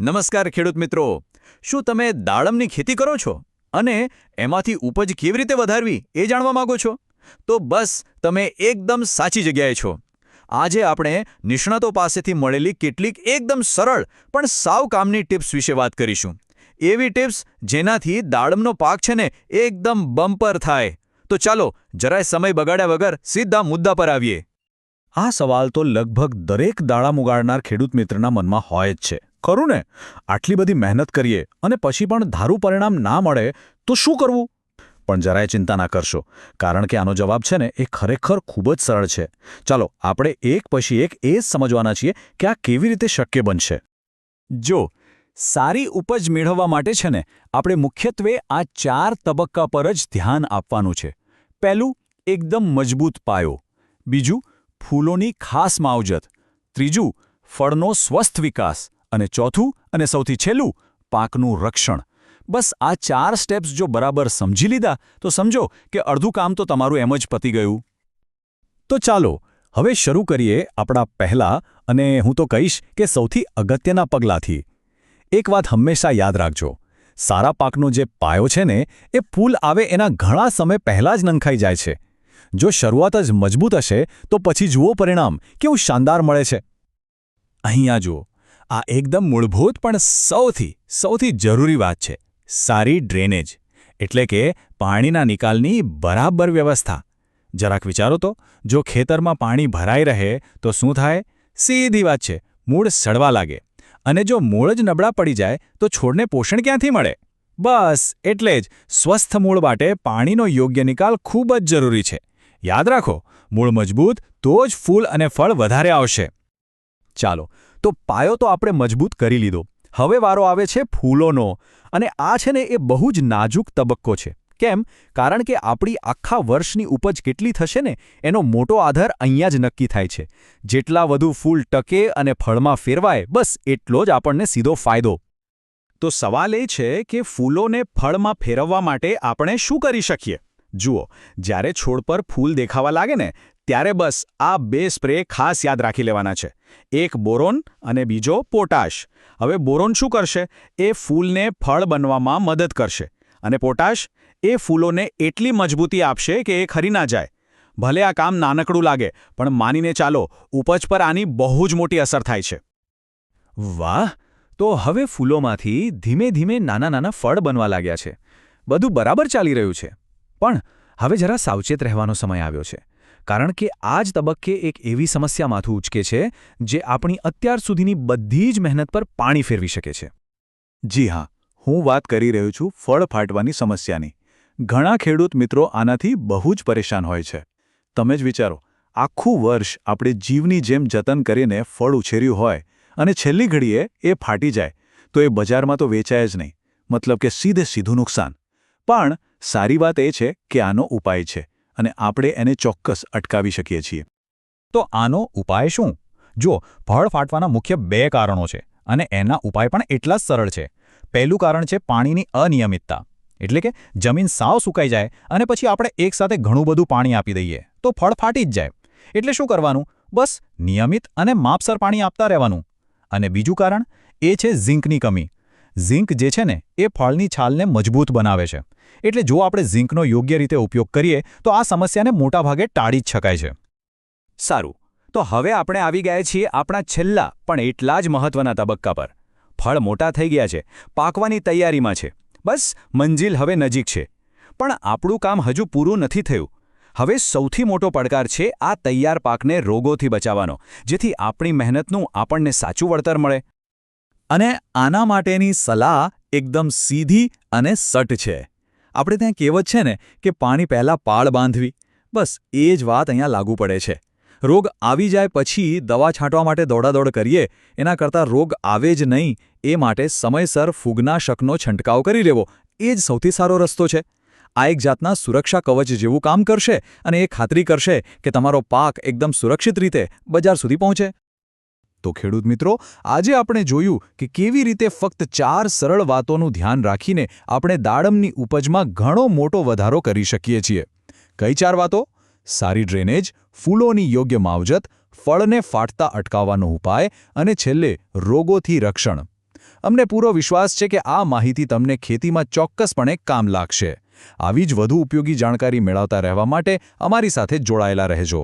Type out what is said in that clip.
નમસ્કાર ખેડૂત મિત્રો. શું તમે દાડમની ખેતી કરો છો? અને એમાંથી ઉપજ કેવી રીતે વધારવી એ જાણવા માંગો છો? તો બસ, તમે એકદમ સાચી જગ્યાએ છો. આજે આપણે નિષ્ણાતો પાસેથી મળેલી કેટલીક એકદમ સરળ પણ સાવ કામની ટિપ્સ વિશે વાત કરીશું. એવી ટિપ્સ જેનાથી દાડમનો પાક છે ને એકદમ બમ્પર થાય. તો ચાલો, જરાય સમય બગાડ્યા વગર સીધા મુદ્દા પર આવીએ. આ સવાલ તો લગભગ દરેક દાડા ઉગાડનાર ખેડૂત મિત્રના મનમાં હોય જ છે. ખરું ને? આટલી બધી મહેનત કરીએ અને પછી પણ ધારું પરિણામ ના મળે, તો શું કરવું? પણ જરાય ચિંતા ના કરશો. કારણ કે આનો જવાબ છે ને, એ ખરેખર ખૂબ જ સરળ છે. ચાલો, આપણે એક પછી એક એ જ સમજવાના છીએ કે આ કેવી રીતે શક્ય બનશે. જો, સારી ઉપજ મેળવવા માટે છે ને, આપણે મુખ્યત્વે આ ચાર તબક્કા પર જ ધ્યાન આપવાનું છે. પહેલું, એકદમ મજબૂત પાયો. બીજું, ફૂલોની ખાસ માવજત. ત્રીજું, ફળનો સ્વસ્થ વિકાસ. અને ચોથું અને સૌથી છેલ્લું, પાકનું રક્ષણ. બસ આ ચાર સ્ટેપ્સ જો બરાબર સમજી લીધા, તો સમજો કે અડધું કામ તો તમારું એમ જ પતી ગયું. તો ચાલો, હવે શરૂ કરીએ આપણા પહેલા અને હું તો કહીશ કે સૌથી અગત્યના પગલાંથી. એક વાત હંમેશા યાદ રાખજો, સારા પાકનો જે પાયો છે ને, એ ફૂલ આવે એના ઘણા સમય પહેલાં જ નંખાઈ જાય છે. જો શરૂઆત જ મજબૂત હશે, તો પછી જુઓ પરિણામ કેવું શાનદાર મળે છે. અહીંયા જુઓ આ એકદમ મૂળભૂત પણ સૌથી સૌથી જરૂરી વાત છે, સારી ડ્રેનેજ. એટલે કે પાણીના નિકાલની બરાબર વ્યવસ્થા. જરાક વિચારો તો, જો ખેતરમાં પાણી ભરાઈ રહે, તો શું થાય? સીધી વાત છે, મૂળ સડવા લાગે. અને જો મૂળ જ નબળા પડી જાય, તો છોડને પોષણ ક્યાંથી મળે? બસ, એટલે જ સ્વસ્થ મૂળ માટે પાણીનો યોગ્ય નિકાલ ખૂબ જ જરૂરી છે. યાદ રાખો, મૂળ મજબૂત તો જ ફૂલ અને ફળ વધારે આવશે. ચાલો, તો પાયો તો આપણે મજબૂત કરી લીધો. હવે વારો આવે છે ફૂલોનો, અને આ છે ને એ બહુ જ નાજુક તબક્કો છે. કેમ? કારણ કે આપણી આખા વર્ષની ઉપજ કેટલી થશે ને, એનો મોટો આધાર અહીંયા જ નક્કી થાય છે. જેટલા વધુ ફૂલ ટકે અને ફળમાં ફેરવાય, બસ એટલો જ આપણને સીધો ફાયદો. તો સવાલ એ છે કે ફૂલોને ફળમાં ફેરવવા માટે આપણે શું કરી શકીએ? જુઓ, જ્યારે છોડ પર ફૂલ દેખાવા લાગે ને, ત્યારે બસ આ બે સ્પ્રે ખાસ યાદ રાખી લેવાના છે. એક બોરોન અને બીજો પોટાશ. હવે બોરોન શું કરશે? એ ફૂલને ફળ બનવામાં મદદ કરશે. અને પોટાશ, એ ફૂલોને એટલી મજબૂતી આપશે કે એ ખરી ના જાય. ભલે આ કામ નાનકડું લાગે, પણ માનીને ચાલો, ઉપજ પર આની બહુ જ મોટી અસર થાય છે. વાહ! તો હવે ફૂલોમાંથી ધીમે ધીમે નાના નાના ફળ બનવા લાગ્યા છે. બધું બરાબર ચાલી રહ્યું છે. પણ હવે જરા સાવચેત રહેવાનો સમય આવ્યો છે. કારણ કે આ જ તબક્કે એક એવી સમસ્યા માથું ઉચકે છે, જે આપણી અત્યાર સુધીની બધી જ મહેનત પર પાણી ફેરવી શકે છે. જી હા, હું વાત કરી રહ્યો છું ફળ ફાટવાની સમસ્યાની. ઘણા ખેડૂત મિત્રો આનાથી બહુ જ પરેશાન હોય છે. તમે જ વિચારો, આખું વર્ષ આપણે જીવની જેમ જતન કરીને ફળ ઉછેર્યું હોય અને છેલ્લી ઘડીએ એ ફાટી જાય, તો એ બજારમાં તો વેચાય જ નહીં. મતલબ કે સીધે સીધું નુકસાન. પણ સારી વાત એ છે કે આનો ઉપાય છે અને આપણે એને ચોક્કસ અટકાવી શકીએ છીએ. તો આનો ઉપાય શું? જો ફળ ફાટવાના મુખ્ય બે કારણો છે અને એના ઉપાય પણ એટલા જ સરળ છે. પહેલું કારણ છે પાણીની અનિયમિતતા, એટલે કે જમીન સાવ સુકાઈ જાય અને પછી આપણે એકસાથે ઘણું બધું પાણી આપી દઈએ, તો ફળ ફાટી જ જાય. એટલે શું કરવાનું? બસ નિયમિત અને માપસર પાણી આપતા રહેવાનું. અને બીજું કારણ એ છે ઝીંકની કમી ઝીંક જે છે ને, એ ફળની છાલને મજબૂત બનાવે છે. એટલે જો આપણે ઝીંકનો યોગ્ય રીતે ઉપયોગ કરીએ, તો આ સમસ્યાને મોટાભાગે ટાળી જ શકાય છે. સારું. તો હવે આપણે આવી ગયા છીએ આપણા છેલ્લા, પણ એટલા જ મહત્વના તબક્કા પર. ફળ મોટા થઈ ગયા છે. પાકવાની તૈયારીમાં છે. બસ, મંજિલ હવે નજીક છે. પણ આપણું કામ હજુ પૂરું નથી થયું. હવે સૌથી મોટો પડકાર છે આ તૈયાર પાકને રોગોથી બચાવવાનો, જેથી આપણી મહેનતનું આપણને સાચું વળતર મળે. અને આના માટેની સલાહ એકદમ સીધી અને સટ છે. આપણે ત્યાં કહેવત છે ને કે પાણી પહેલાં પાળ બાંધવી. બસ એ જ વાત અહીંયા લાગુ પડે છે. રોગ આવી જાય પછી દવા છાંટવા માટે દોડાદોડ કરીએ, એના કરતાં રોગ આવે જ નહીં, એ માટે સમયસર ફૂગનાશકનો છંટકાવ કરી લેવો. એ જ સૌથી સારો રસ્તો છે. આ એક જાતના સુરક્ષા કવચ જેવું કામ કરશે અને એ ખાતરી કરશે કે તમારો પાક એકદમ સુરક્ષિત રીતે બજાર સુધી પહોંચે. તો ખેડૂત મિત્રો, આજે આપણે જોયું કે કેવી રીતે ફક્ત ચાર સરળ વાતોનું ધ્યાન રાખીને આપણે દાડમની ઉપજમાં ઘણો મોટો વધારો કરી શકીએ છીએ. કઈ ચાર વાતો? સારી ડ્રેનેજ, ફૂલોની યોગ્ય માવજત, ફળને ફાટતા અટકાવવાનો ઉપાય અને છેલ્લે રોગોથી રક્ષણ. અમને પૂરો વિશ્વાસ છે કે આ માહિતી તમને ખેતીમાં ચોક્કસપણે કામ લાગશે. આવી જ વધુ ઉપયોગી જાણકારી મેળવતા રહેવા માટે અમારી સાથે જોડાયેલા રહેજો.